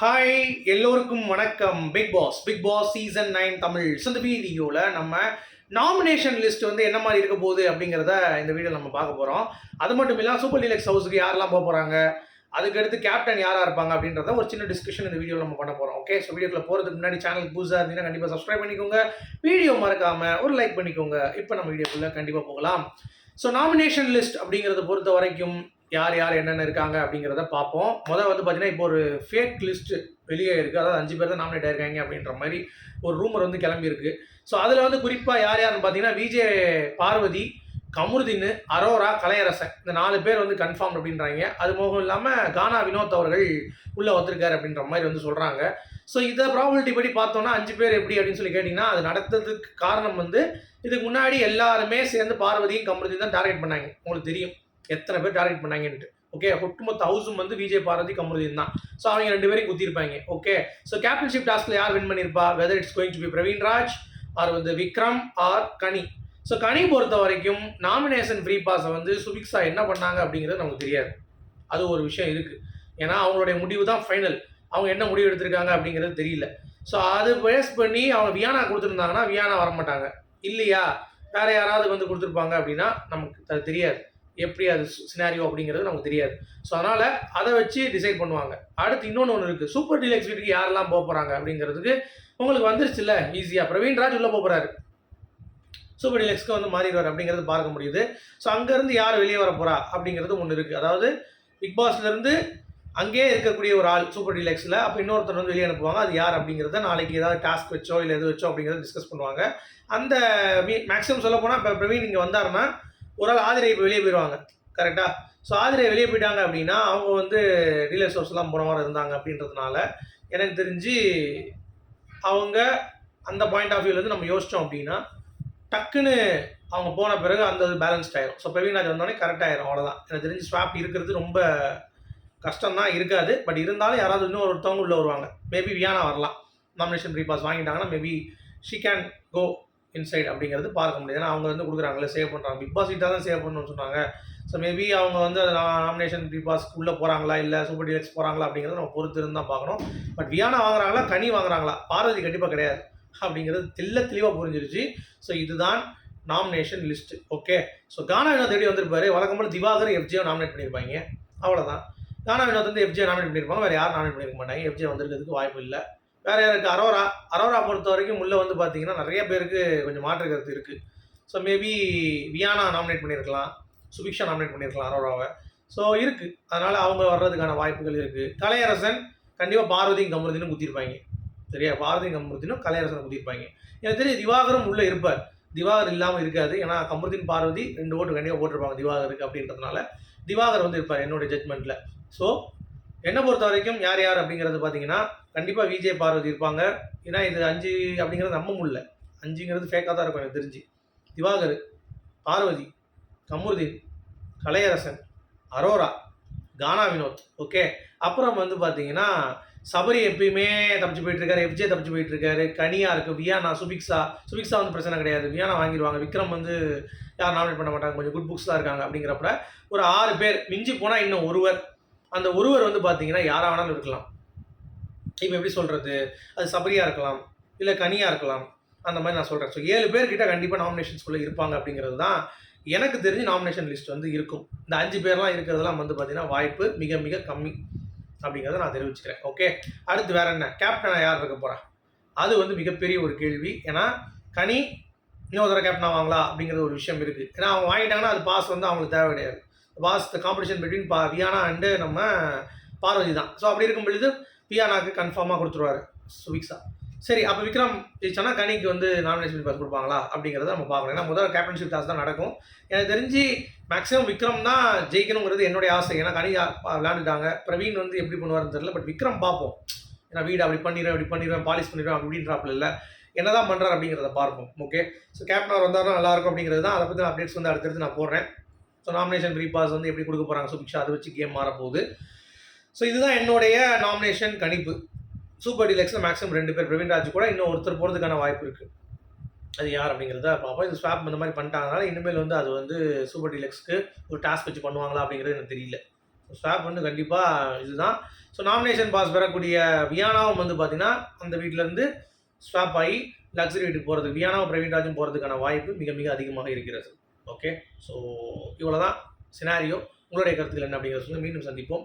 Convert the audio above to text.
Hi எல்லோருக்கும் வணக்கம். Bigg Boss Bigg Boss season nine Tamil so இந்த வீடியோவில் நம்ம நாமினேஷன் லிஸ்ட் வந்து என்ன மாதிரி இருக்க போகுது அப்படிங்கிறத இந்த வீடியோ நம்ம பார்க்க போகிறோம் அது மட்டும் இல்லாமல் சூப்பர் டீலக்ஸ் ஹவுஸுக்கு யாரெல்லாம் போக போகிறாங்க அதுக்கடுத்து கேப்டன் யாராக இருப்பாங்க அப்படின்றத ஒரு சின்ன டிஸ்கஷன் இந்த வீடியோவில் நம்ம பண்ண போகிறோம் ஓகே ஸோ வீடியோக்குள்ள போகிறதுக்கு முன்னாடி சேனல் புதுசாக இருந்தீங்கன்னா கண்டிப்பாக சப்ஸ்கிரைப் பண்ணிக்கோங்க. வீடியோ மறக்காமல் ஒரு லைக் பண்ணிக்கோங்க. இப்போ நம்ம வீடியோக்குள்ளே கண்டிப்பாக போகலாம். ஸோ நாமினேஷன் லிஸ்ட் அப்படிங்கிறத பொறுத்த வரைக்கும் யார் யார் என்னென்ன இருக்காங்க அப்படிங்கிறத பார்ப்போம். முதல் வந்து பார்த்தீங்கன்னா இப்போ ஒரு ஃபேக் லிஸ்ட் வெளியே இருக்குது அதாவது அஞ்சு பேர் தான் நாமினேட் ஆயிருக்காங்க அப்படின்ற மாதிரி ஒரு ரூமர் வந்து கிளம்பியிருக்கு. ஸோ அதில் வந்து குறிப்பாக யார் யாருன்னு பார்த்தீங்கன்னா விஜே பார்வதி கமுருதின் அரோரா கலையரசன். இந்த நாலு பேர் வந்து கன்ஃபார்ம் அப்படின்றாங்க. அது மோகம் இல்லாமல் கானா வினோத் அவர்கள் உள்ளே வந்திருக்காரு அப்படின்ற மாதிரி வந்து சொல்கிறாங்க ஸோ இதை ப்ராபபிலிட்டி படி பார்த்தோன்னா அஞ்சு பேர் எப்படி அப்படின்னு சொல்லி கேட்டிங்கன்னா அது நடந்ததுக்கு காரணம் வந்து இதுக்கு முன்னாடி எல்லாருமே சேர்ந்து பார்வதியும் கமுருதியும் தான் டார்கெட் பண்ணாங்க. உங்களுக்கு தெரியும். எத்தனை பேர் டார்கெட் பண்ணாங்கன்ட்டு ஓகே ஒட்டுமொத்த ஹவுஸும் வந்து விஜய் பாரதி கமருதீன் தான். ஸோ அவங்க ரெண்டு பேரையும் குத்திருப்பாங்க ஓகே ஸோ கேப்டன்ஷிப் டாஸ்க்ல யார் win பண்ணியிருப்பா? Whether it's going to be Praveen Raj or வந்து விக்ரம் ஆர் கனி ஸோ கனி பொறுத்த வரைக்கும் நாமினேஷன் ஃப்ரீ பாஸை வந்து சுபிக்ஸா என்ன பண்ணாங்க அப்படிங்கிறது நமக்கு தெரியாது. அது ஒரு விஷயம் இருக்குது ஏன்னா அவங்களுடைய முடிவு தான் ஃபைனல் அவங்க என்ன முடிவு எடுத்திருக்காங்க அப்படிங்கிறது தெரியல. ஸோ அது பேஸ் பண்ணி அவங்க வியானா கொடுத்துருந்தாங்கன்னா வியானா வரமாட்டாங்க. இல்லையா? வேற யாராவது வந்து கொடுத்துருப்பாங்க அப்படின்னா நமக்கு அது தெரியாது. எப்படி அது சினாரியோ அப்படிங்கிறது நமக்கு தெரியாது. ஸோ அதனால் அதை வச்சு டிசைட் பண்ணுவாங்க. அடுத்து இன்னொன்று ஒன்று இருக்குது சூப்பர் டீலக்ஸ் வீட்டுக்கு யாரெல்லாம் போக போகிறாங்க அப்படிங்கிறதுக்கு உங்களுக்கு வந்துருச்சுல்ல ஈஸியாக பிரவீன் ராஜ் உள்ளே போக போகிறாரு சூப்பர் டீலக்ஸ்க்கு வந்து மாறிடுவார் அப்படிங்கிறது பார்க்க முடியுது. ஸோ அங்கேருந்து யார் வெளியே வர போகிறா அப்படிங்கிறது ஒன்று இருக்குது அதாவது பிக் பாஸ்லேருந்து அங்கேயே இருக்கக்கூடிய ஒரு ஆள் சூப்பர் டீலக்ஸில் அப்போ இன்னொருத்தர் வந்து வெளியே அனுப்புவாங்க. அது யார் அப்படிங்கிறத நாளைக்கு ஏதாவது டாஸ்க் வச்சோ இல்லை எது வச்சோ அப்படிங்கிறத டிஸ்கஸ் பண்ணுவாங்க. அந்த மேக்ஸிமம் சொல்ல போனால் இப்போ பிரவீன் இங்கே வந்தாருன்னா ஒரு ஆள் ஆதிரை இப்போ வெளியே போயிடுவாங்க. கரெக்டாக ஸோ ஆதிரை வெளியே போயிட்டாங்க அப்படின்னா அவங்க வந்து டீலர் சோர்ஸ்லாம் போன வாரம் இருந்தாங்க அப்படின்றதுனால எனக்கு தெரிஞ்சு அவங்க அந்த பாயிண்ட் ஆஃப் வியூலேருந்து நம்ம யோசித்தோம் அப்படின்னா டக்குன்னு அவங்க போன பிறகு அந்த பேலன்ஸ்ட் ஆயிரும். ஸோ பிரவீன் ராஜ் வந்தோடனே கரெக்ட் ஆயிரும் அவ்வளோதான் எனக்கு தெரிஞ்சு ஸ்வாப் இருக்கிறது ரொம்ப கஷ்டம்தான் இருக்காது. பட் இருந்தாலும் யாராவது இன்னும் ஒருத்தவங்க உள்ளே வருவாங்க. மேபி வியானா வரலாம். Nomination free pass வாங்கிட்டாங்கன்னா maybe she can go inside அப்படிங்கிறது பார்க்க முடியாது ஏன்னா அவங்க வந்து கொடுக்குறாங்களே சேவ் பண்ணுறாங்க பிக் பாஸ் தான் சேவ் பண்ணணும்னு சொன்னாங்க. ஸோ மேபி அவங்க வந்து நாமினேஷன் பிக் பாஸ்க்கு உள்ளே போகிறாங்களா இல்லை சூப்பர் டீலக்ஸ் போகிறாங்களா அப்படிங்கிறத நம்ம பொறுத்து இருந்து தான் பார்க்கணும். பட் வியானா வாங்குறாங்களா கனி வாங்குறாங்களா பார்வதி கண்டிப்பாக கிடையாது. அப்படிங்கிறது தெல்ல தெளிவாக புரிஞ்சிருச்சு. ஸோ இதுதான் nomination list okay so Gana Vinoth தேடி வந்திருப்பாரு? வழக்கம் போல் திவாகர் எஃப்ஜியை நாமினேட் பண்ணியிருப்பாங்க. அவ்வளோதான் கானா வினோத் வந்து எஃப்ஜியை நாமினேட் பண்ணியிருப்பாங்க. வேறு யாரும் நாமினேட் பண்ணியிருக்க மாட்டாங்க. எஃப்ஜியை வந்திருக்கிறதுக்கு வாய்ப்பு இல்லை. வேறு யாருக்கு அரோரா அரோரா பொறுத்த வரைக்கும் உள்ளே வந்து பார்த்தீங்கன்னா நிறைய பேருக்கு கொஞ்சம் மாற்று கருத்து இருக்குது ஸோ மேபி வியானா நாமினேட் பண்ணியிருக்கலாம் சுபிக்ஷா நாமினேட் பண்ணியிருக்கலாம் அரோராவை. ஸோ இருக்குது அதனால் அவங்க வர்றதுக்கான வாய்ப்புகள் இருக்குது கலையரசன் கண்டிப்பாக பார்வதியும் கமருதினும் குத்திருப்பாங்க. சரியா? பாரதியும் கமருதினும் கலையரசன் குத்திருப்பாங்க. எனக்கு தெரியும் திவாகரும் உள்ளே இருப்பார். திவாகர் இல்லாமல் இருக்காது. ஏன்னா கமருதீன் பார்வதி ரெண்டு ஓட்டு கண்டிப்பாக போட்டிருப்பாங்க திவாகருக்கு அப்படின்றதுனால திவாகர் வந்து இருப்பார் என்னுடைய ஜட்மெண்ட்டில் ஸோ என்னை பொறுத்த வரைக்கும் யார் யார் அப்படிங்கிறது பார்த்தீங்கன்னா கண்டிப்பாக விஜய் பார்வதி இருப்பாங்க. ஏன்னா இது அஞ்சு அப்படிங்கிறது நம்ப முடியல அஞ்சுங்கிறது ஃபேக்காக தான் இருக்கும் எனக்கு தெரிஞ்சு. திவாகர் பார்வதி கமுருதீன் கலையரசன் அரோரா கானா வினோத் ஓகே அப்புறம் வந்து பார்த்தீங்கன்னா சபரி எப்பயுமே தப்பிச்சு போயிட்டுருக்காரு எஃப்ஜே தப்பிச்சு போயிட்டுருக்காரு கனியாக கனியா வியானா சுபிக்ஸா சுபிக்ஸா வந்து பிரச்சனை கிடையாது. வியானா வாங்கிடுவாங்க. விக்ரம் வந்து யார் நாமினேட் பண்ண மாட்டாங்க. கொஞ்சம் குட் புக்ஸ் தான் இருக்காங்க அப்படிங்கிறப்ப ஒரு ஆறு பேர் மிஞ்சி போனால் இன்னும் ஒருவர் அந்த ஒருவர் வந்து பார்த்தீங்கன்னா யாராக வேணாலும் இருக்கலாம். இப்போ எப்படி சொல்கிறது அது சபரியாக இருக்கலாம் இல்லை கனியாக இருக்கலாம் அந்த மாதிரி நான் சொல்கிறேன் ஸோ ஏழு பேர்கிட்ட கண்டிப்பாக நாமினேஷன்ஸ்குள்ளே இருப்பாங்க அப்படிங்கிறது தான் எனக்கு தெரிஞ்சு நாமினேஷன் லிஸ்ட் வந்து இருக்கும். இந்த அஞ்சு பேர்லாம் இருக்கிறதெல்லாம் வந்து பார்த்தீங்கன்னா வாய்ப்பு மிக மிக கம்மி அப்படிங்கிறத நான் தெரிவிச்சுக்கிறேன். ஓகே அடுத்து வேற என்ன? கேப்டனாக யார் இருக்க போகிறா அது வந்து மிகப்பெரிய ஒரு கேள்வி. ஏன்னா கனி இன்னொரு தடவை கேப்டன் ஆவாங்களா அப்படிங்கிற ஒரு விஷயம் இருக்குது ஏன்னா அவங்க வாங்கிட்டாங்கன்னா அது பாஸ் வந்து அவங்களுக்கு தேவை கிடையாது பாஸ் காம்படிஷன் பிட்வீன் பா வியானா அண்டு நம்ம பார்வதி தான். ஸோ அப்படி இருக்கும் பொழுது வியானாக்கு கன்ஃபார்மாக கொடுத்துருவாரு. சுவிக்ஸா சரி அப்போ விக்ரம் ஜெயிச்சானா கனிக்கு வந்து நாமினேஷன் பாஸ் கொடுப்பாங்களா? அப்படிங்கிறத நம்ம பார்க்கணும். ஏன்னா முதல்ல கேப்டன்ஷிப் டாஸ் தான் நடக்கும். எனக்கு தெரிஞ்சு மேக்ஸிமம் விக்ரம் தான் ஜெயிக்கணுங்கிறது என்னுடைய ஆசை. ஏன்னா கனி விளையாண்டுட்டாங்க. பிரவீன் வந்து எப்படி பண்ணுவாருன்னு தெரியல பட் விக்ரம் பார்ப்போம். ஏன்னா வீடு அப்படி பண்ணிடுவேன் அப்படி பண்ணிடுவேன் பாலிஷ் பண்ணிடுவேன் அப்படின்றாப்புல இல்லை. என்ன தான் பண்ணுறாரு அப்படிங்கிறத பார்ப்போம். ஓகே ஸோ கேப்டனர் வந்தாலும் நல்லா இருக்கும் அப்படிங்கிறது தான். அதை பற்றி நான் அப்டேட்ஸ் வந்து அடுத்தடுத்து நான் போடுறேன். ஸோ நாமினேஷன் ப்ரீ பாஸ் வந்து எப்படி கொடுக்க போகிறாங்க சுபிக்ஷா அதை வச்சு கேம் மாறப்போகுது. ஸோ இதுதான் என்னுடைய நாமினேஷன் கணிப்பு. சூப்பர் டீலக்ஸில் மேக்ஸிமம் ரெண்டு பேர் பிரவீன் ராஜ் கூட இன்னும் ஒருத்தர் போகிறதுக்கான வாய்ப்பு இருக்குது அது யார் அப்படிங்கிறத பார்ப்போம். இது ஸ்வாப் இந்த மாதிரி பண்ணிட்டாங்கனால இனிமேல் வந்து அது வந்து சூப்பர் டிலெக்ஸ்க்கு ஒரு டாஸ்க் வச்சு பண்ணுவாங்களா அப்படிங்கிறது எனக்கு தெரியல. ஸ்வாப் வந்து கண்டிப்பாக இதுதான். ஸோ நாமினேஷன் பாஸ் பெறக்கூடிய வியானாவும் வந்து பார்த்தீங்கன்னா அந்த வீட்டிலேருந்து ஸ்வாப் ஆகி லக்ஸரி வீட்டுக்கு போகிறதுக்கு வியானாவும் பிரவீன் ராஜும் போகிறதுக்கான வாய்ப்பு மிக மிக அதிகமாக இருக்கிறது. ஓகே ஸோ இவ்வளோ தான் சினாரியோ உங்களுடைய கருத்துக்கள் என்ன அப்படிங்கிறத சொல்லி மீண்டும் சந்திப்போம்.